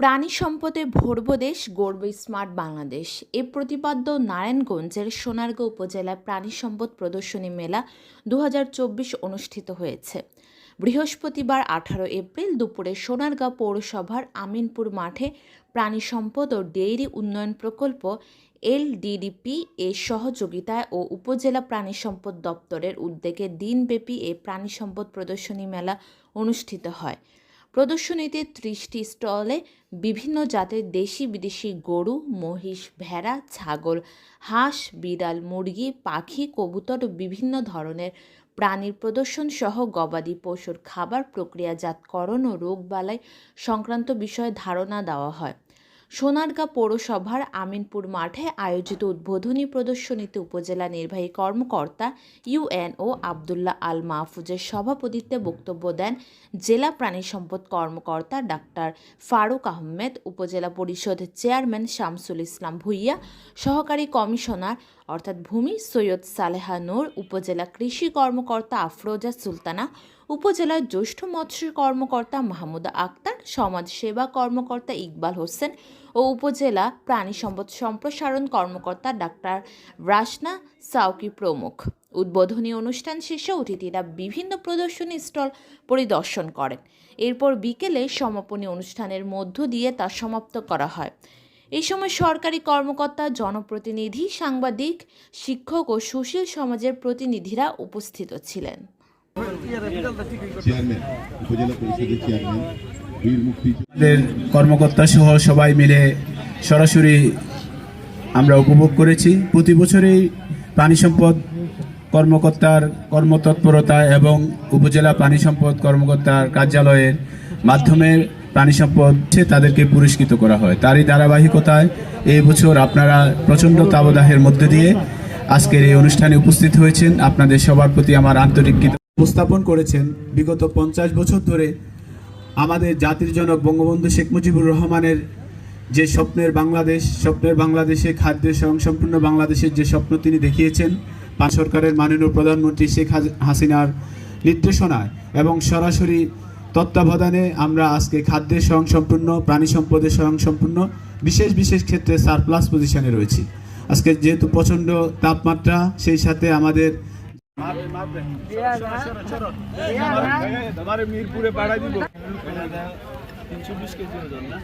প্রাণী সম্পদে ভরবো দেশ, গড়বে স্মার্ট বাংলাদেশ। এ প্রতিপাদ্য নারায়ণগঞ্জের সোনারগাঁও উপজেলায় প্রাণী সম্পদ প্রদর্শনী মেলা দু হাজার চব্বিশ অনুষ্ঠিত হয়েছে। বৃহস্পতিবার আঠারো এপ্রিল দুপুরে সোনারগাঁও পৌরসভার আমিনপুর মাঠে প্রাণী সম্পদ ও ডেইরি উন্নয়ন প্রকল্প এলডিডিপি এর সহযোগিতায় ও উপজেলা প্রাণী সম্পদ দপ্তরের উদ্যোগে দিনব্যাপী এ প্রাণী সম্পদ প্রদর্শনী মেলা অনুষ্ঠিত হয়। প্রদর্শনীতে ত্রিশটি স্টলে বিভিন্ন জাতের দেশি বিদেশি গরু, মহিষ, ভেড়া, ছাগল, হাঁস, বিড়াল, মুরগি, পাখি, কবুতর বিভিন্ন ধরনের প্রাণীর প্রদর্শন সহ গবাদি পশুর খাবার প্রক্রিয়াজাতকরণ ও রোগবালাই সংক্রান্ত বিষয়ে ধারণা দেওয়া হয়। সোনারগাঁ পৌরসভার আমিনপুর মাঠে আয়োজিত উদ্বোধনী প্রদর্শনীতে উপজেলা নির্বাহী কর্মকর্তা ইউএনও আবদুল্লাহ আল মাহফুজের সভাপতিত্বে বক্তব্য দেন জেলা প্রাণী সম্পদ কর্মকর্তা ডাক্তার ফারুক আহমেদ, উপজেলা পরিষদ চেয়ারম্যান শামসুল ইসলাম ভুইয়া, সহকারী কমিশনার অর্থাৎ ভূমি সৈয়দ সালেহা নূর, উপজেলা কৃষি কর্মকর্তা আফরোজা সুলতানা উপজেলার জ্যেষ্ঠ মৎস্য কর্মকর্তা মাহমুদা আক্তার, সমাজ সেবা কর্মকর্তা ইকবাল হোসেন ও উপজেলা প্রাণী সম্পদ সম্প্রসারণ কর্মকর্তা ডাক্তার রাসনা সাউকি প্রমুখ। উদ্বোধনী অনুষ্ঠান শেষে অতিথিরা বিভিন্ন প্রদর্শনী স্টল পরিদর্শন করেন। এরপর বিকেলে সমাপনী অনুষ্ঠানের মধ্য দিয়ে তা সমাপ্ত করা হয়। এই সময় সরকারি কর্মকর্তা, জনপ্রতিনিধি, সাংবাদিক, শিক্ষক ও সুশীল সমাজের প্রতিনিধিরা উপস্থিত ছিলেন। কর্মকর্তা সহ সবাই মিলে সরাসরি আমরা উপভোগ করেছি। প্রতি বছরই প্রাণী সম্পদ কর্মকর্তার কর্মতৎপরতা এবং উপজেলা প্রাণী সম্পদ কর্মকর্তার কার্যালয়ের মাধ্যমে প্রাণী সম্পদ তাদেরকে পুরস্কৃত করা হয়। তারই ধারাবাহিকতায় এই বছর আপনারা প্রচণ্ড তাবদাহের মধ্যে দিয়ে আজকের এই অনুষ্ঠানে উপস্থিত হয়েছেন। আপনাদের সবার প্রতি আমার আন্তরিক উপস্থাপন করেছেন বিগত পঞ্চাশ বছর ধরে আমাদের জাতির জনক বঙ্গবন্ধু শেখ মুজিবুর রহমানের যে স্বপ্নের বাংলাদেশ, স্বপ্নের বাংলাদেশে খাদ্য স্বয়ংসম্পূর্ণ বাংলাদেশের যে স্বপ্ন তিনি দেখিয়েছেন পাঁচ সরকারের মাননীয় প্রধানমন্ত্রী শেখ হাসিনার নির্দেশনায় এবং সরাসরি তত্ত্বাবধানে আমরা আজকে খাদ্যের স্বয়ংসম্পূর্ণ প্রাণী সম্পদের স্বয়ংসম্পূর্ণ বিশেষ বিশেষ ক্ষেত্রে সারপ্লাস পজিশনে রয়েছি। আজকে যেহেতু প্রচণ্ড তাপমাত্রা, সেই সাথে আমাদের তোমার মিরপুরে পাড়া দিব। তিনশো বিশ কেজি ওজন না?